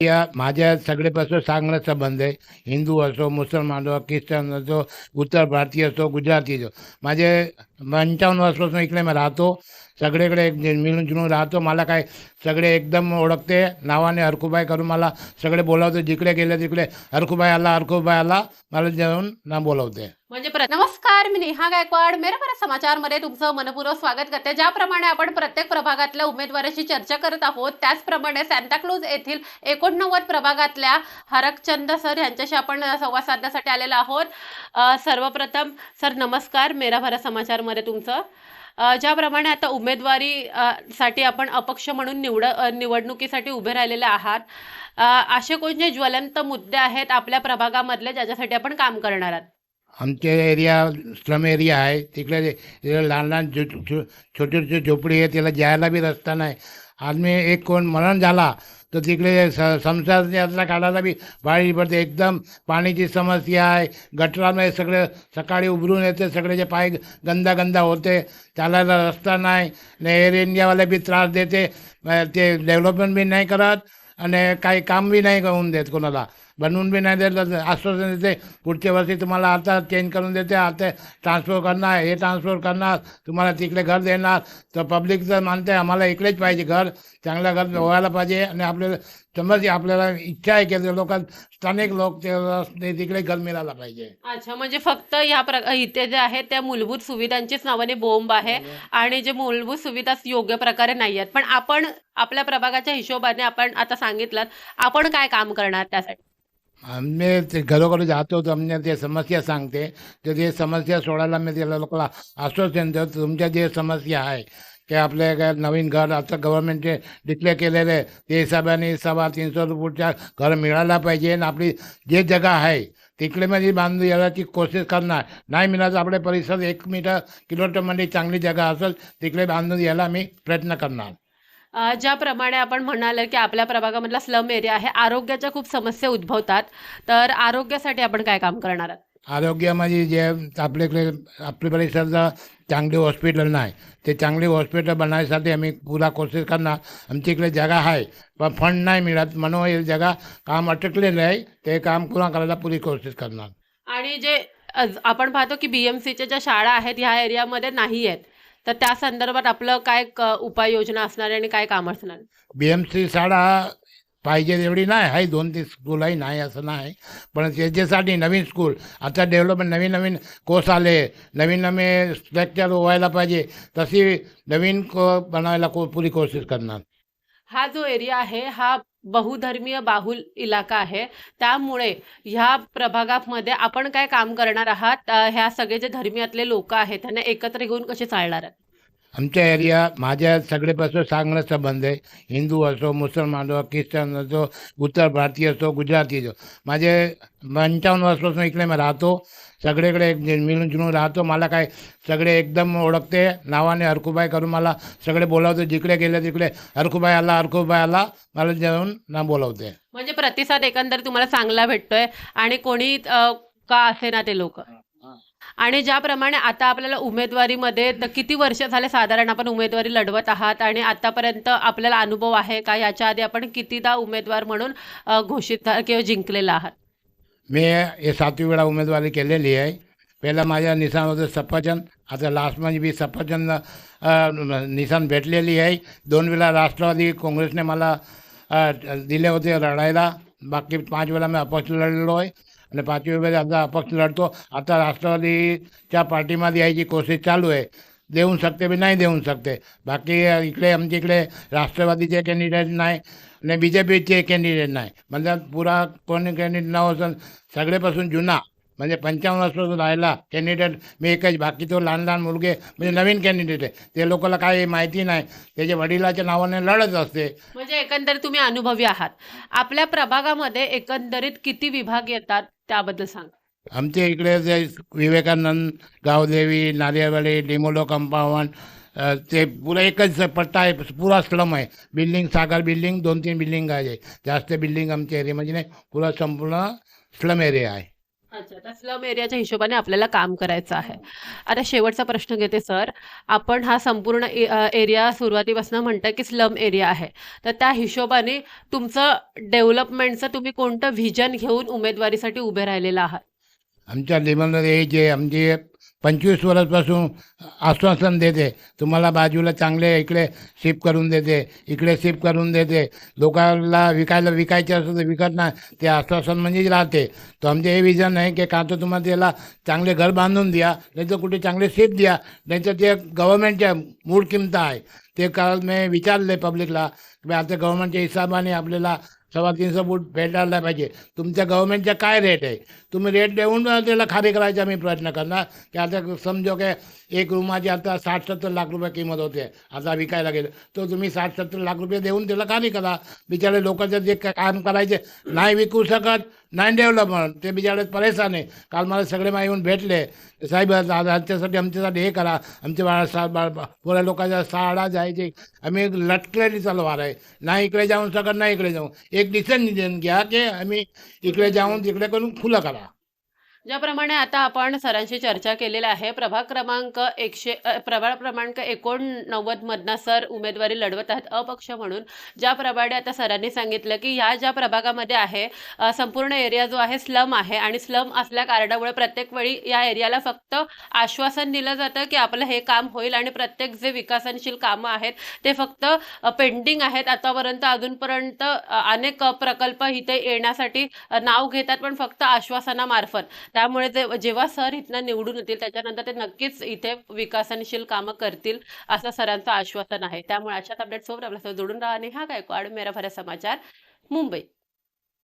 या माझ्या सगळेपासून चांगला संबंध आहे. हिंदू असो मुसलमान असो ख्रिश्चन असो उत्तर भारतीय असो गुजराती असो. माझे पंचावन्न वर्षापासून इकडे मी राहतो. सगळीकडे एक मिळून जुळून राहतो. मला काय सगळे एकदम ओळखते. नावाने हरखूबाई करून मला सगळे बोलावते. जिकडे गेले तिकडे हरखूबाई आला हरखूबाई आला. मला जेवण ना बोलवते. म्हणजे नमस्कार मी नेहा गायकवाड. मेरा समाचार समाचारमध्ये तुमचं मनपूर्वक स्वागत करते. ज्याप्रमाणे आपण प्रत्येक प्रभागातल्या उमेदवाराशी चर्चा करत आहोत त्याचप्रमाणे सांताक्लूज येथील एकोणनव्वद प्रभागातल्या हरकचंद सर यांच्याशी आपण संवाद साधण्यासाठी आलेलो आहोत. सर्वप्रथम सर नमस्कार. मेरा भारत मध्ये तुमचं. ज्याप्रमाणे आता उमेदवारी साठी आपण अपक्ष म्हणून निवड निवडणुकीसाठी उभे राहिलेले आहात. असे कोणते ज्वलंत मुद्दे आहेत आपल्या प्रभागामधले ज्याच्यासाठी आपण काम करणार आहात? आमच्या एरिया स्लम एरिया आहे. तिकडे लहान लहान जो छो- झोपडी आहे त्याला जायला बी रस्ता नाही. आदमी एक कोण मरण झाला तर तिकडे स संसारातला काढायला बी बाळी पडते. एकदम पाण्याची समस्या आहे. गटरामुळे सगळं सकाळी उभरून येते सगळेचे पाय गंदा गंदा होते. चालायला रस्ता नाही एअर इंडियावाले बी त्रास देते. ते डेव्हलपमेंट बी नाही करत आणि काही काम बी नाही होऊन देत कोणाला. बनवून बी नाही देत आश्वासन देते. पुढच्या वर्षी तुम्हाला आता चेंज करून देते. आता ट्रान्सफर करणार हे ट्रान्सफर करणार तुम्हाला तिकडे घर देणार. तर पब्लिक तर मानते आम्हाला इकडेच पाहिजे घर. चांगलं घर व्हायला पाहिजे. आणि आपल्याला समज आपल्याला इच्छा आहे की लोक स्थानिक लोक ते तिकडे घर मिळायला पाहिजे. अच्छा म्हणजे फक्त ह्या प्र इथे जे आहे त्या मूलभूत सुविधांचीच नावाने बोंब आहे. आणि जे मूलभूत सुविधा योग्य प्रकारे नाही आहेत. पण आपण आपल्या प्रभागाच्या हिशोबाने आपण आता सांगितलं आपण काय काम करणार त्यासाठी? आम्ही ते घरोघरी जातो तर ते समस्या सांगते तर ते समस्या सोडायला मी त्याला लोकांना आश्वासन देतो तुमच्या जे समस्या आहे ते आपल्या काय नवीन घर आता गव्हर्नमेंटचे डिक्लेअर केलेले आहे ते हिशोबाने सव्वा तीनशे रुपयाच्या घर मिळायला पाहिजे. आणि आपली जे जगा आहे तिकडे म्हणजे मध्ये बांधून यायची कोशिश करणार. नाही मिळालं आपले परिसर एक मीटर किलोमीटरमध्ये म्हणजे चांगली जागा असेल तिकडे बांधून यायला मी प्रयत्न करणार. ज्याप्रमाणे आपण म्हणाल की आपल्या प्रभागामधला स्लम एरिया आहे आरोग्याच्या खूप समस्या उद्भवतात. तर आरोग्यासाठी आपण काय काम करणार आहात? आरोग्यामध्ये जे आपल्याकडे आपल्या परिसरात चांगली हॉस्पिटल नाही ते चांगली हॉस्पिटल बनवायसाठी आम्ही पुरा कोशिश करणार. आमच्या इकडे जागा आहे पण फंड नाही मिळत. म्हणून हे जागा काम अटकलेलं आहे ते काम पुरा करायला पुरी कोशिश करणार. आणि जे आपण पाहतो की बीएमसीच्या ज्या शाळा आहेत ह्या एरियामध्ये नाही आहेत तर त्या संदर्भात आपलं काय क- उपाययोजना असणार आहे आणि काय काम असणार? बीएमसी बी एम सी शाळा पाहिजे एवढी नाही आहे दोन तीन स्कूलही नाही असं नाही. पण त्याच्यासाठी नवीन स्कूल आता डेव्हलपमेंट नवीन नवीन कोर्स आले नवीन नवीन स्ट्रक्चर व्हायला पाहिजे तशी नवीन को बनवायला को पुरी कोशिश करणार. हा जो एरिया आहे हा बहुधर्मीय बाहुल इलाका आहे. त्यामुळे ह्या प्रभागामध्ये आपण काय काम करणार आहात? ह्या सगळे जे धर्मीयातले लोक आहेत त्यांना एकत्र घेऊन कसे चालणार आहेत? आमच्या एरिया माझ्या सगळेपासून चांगला संबंध आहे. हिंदू असो मुसलमान असो ख्रिश्चन असो उत्तर भारतीय असो गुजराती असो. माझे पंचावन्न वर्षापासून इकडे मी राहतो. सगळीकडे एक मिळून जुळून राहतो. मला काय सगळे एकदम ओळखते. नावाने हरखुबाई करून मला सगळे बोलावते. जिकडे गेले तिकडे हरखुबाई आला हरखुबाई आला. मला जेवण ना बोलावते. म्हणजे प्रतिसाद एकंदर तुम्हाला चांगला भेटतोय. आणि कोणी का असे ना ते लोक? आणि ज्याप्रमाणे आता आपल्याला उमेदवारीमध्ये तर किती वर्ष झाले साधारण आपण उमेदवारी लढवत आहात आणि आतापर्यंत आपल्याला अनुभव आहे का? याच्या आधी आपण कितीदा उमेदवार म्हणून घोषित किंवा जिंकलेला आहात? मी हे सातवी वेळा उमेदवारी केलेली आहे. पहिला माझ्या निशाण होतं सफरचंद आता लास्टमध्ये मी सफरचंद निशाण भेटलेली आहे. दोन वेळा राष्ट्रवादी काँग्रेसने मला दिले होते लढायला. बाकी पाच वेळा मी अपक्ष लढलेलो आहे. आणि पाचवीमध्ये आमचा आता अपक्ष लढतो आता राष्ट्रवादीच्या पार्टीमध्ये यायची कोशिश चालू आहे देऊ शकते बी नाही देऊ शकते बाकी इकडे आमच्या इकडे राष्ट्रवादीचे कॅन्डिडेट नाही आणि बी जे पीचे कॅन्डिडेट नाही म्हणजे पुरा कोणी कॅन्डिडेट न असेल सगळेपासून जुना म्हणजे पंचावन्न वर्ष राहिला कॅन्डिडेट मी एकच बाकी तो लहान लहान मुलगे म्हणजे नवीन कॅन्डिडेट आहे ते लोकांना काही माहिती नाही त्याच्या वडिलाच्या नावाने लढत असते म्हणजे एकंदरीत तुम्ही अनुभवी आहात आपल्या प्रभागामध्ये एकंदरीत किती विभाग येतात त्याबद्दल सांगा. आमच्या इकडे जे विवेकानंद गावदेवी नारियावाडी डिमोलो कंपाऊंड अ, ते पुरा एकच पट्टा आहे पुरा स्लम आहे. बिल्डिंग सागर बिल्डिंग दोन तीन बिल्डिंग आहे. जास्त बिल्डिंग आमच्या एरियामध्ये नाही पुरा संपूर्ण स्लम एरिया आहे. अच्छा त्या स्लम एरियाच्या हिशोबाने आपल्याला काम करायचं आहे. आता शेवटचा प्रश्न घेते सर आपण हा संपूर्ण ए- अ, एरिया सुरुवातीपासून म्हणता की स्लम एरिया आहे. तर त्या हिशोबाने तुमचं डेव्हलपमेंटचं तुम्ही कोणतं व्हिजन घेऊन उमेदवारीसाठी उभे राहिलेला आहात? आमच्या लेवलमध्ये जे आमचे पंचवीस वर्षापासून आश्वासन देते. तुम्हाला बाजूला चांगले इकडे शिफ्ट करून देते इकडे शिफ्ट करून देते. लोकांना विकायला विकायचे असं तर विकत नाही ते आश्वासन म्हणजे राहते. तर आमचे हे विजन आहे की का तर तुम्हाला त्याला चांगले घर बांधून द्या नाही तर कुठे चांगले शिफ्ट द्या नाही तर ते गव्हर्मेंटच्या मूळ किंमत आहे. ते काल मी विचारले पब्लिकला की आता गव्हर्मेंटच्या हिशोबाने आपल्याला सव्वा तीनशे फूट फेटाळला पाहिजे. तुमच्या गव्हर्नमेंटचा काय रेट आहे? तुम्ही रेट देऊन त्याला खाली करायचा मी प्रयत्न करणार. की आता समजो की एक रूमाची आता साठ सत्तर लाख रुपये किंमत होते. आता विकायला गेलं. तर तुम्ही साठ सत्तर लाख रुपये देऊन त्याला खाली करा. बिचारे लोकांचं जे काम करायचे नाही विकू शकत नाही डेव्हलपमेंट ते बिचारे परेशान आहे. काल मला सगळे मा येऊन भेटले. साहेब आता आमच्यासाठी आमच्यासाठी हे करा. आमच्या बाळा सा बाळ लोकांच्या साडा जायचे. आम्ही लटकलेली चालवार आहे. नाही इकडे जाऊन शकत नाही इकडे जाऊन एक डिसिजन घ्या की आम्ही इकडे जाऊन तिकडे करून खुलं करा ज्याप्रमाणे आता आपण सरांशी चर्चा केलेली आहे प्रभाग क्रमांक एकशे प्रभाग क्रमांक एकोणनव्वदमधनं सर उमेदवारी लढवत आहेत अपक्ष म्हणून. ज्याप्रमाणे आता सरांनी सांगितलं की ह्या ज्या प्रभागामध्ये आहे संपूर्ण एरिया जो आहे स्लम आहे आणि स्लम असल्या कारणामुळे प्रत्येक वेळी या एरियाला फक्त आश्वासन दिलं जातं की आपलं हे काम होईल आणि प्रत्येक जे विकासनशील कामं आहेत ते फक्त पेंडिंग आहेत. आतापर्यंत अजूनपर्यंत अनेक प्रकल्प इथे येण्यासाठी नाव घेतात पण फक्त आश्वासनामार्फत. त्यामुळे ते जेव्हा सर इथनं निवडून येतील त्याच्यानंतर ते नक्कीच इथे विकासनशील कामं करतील असं सरांचं आश्वासन आहे. त्यामुळे अशाच अपडेट सोबत आपल्यासोबत जोडून राहा आणि हा काय मेरा भरा समाचार मुंबई.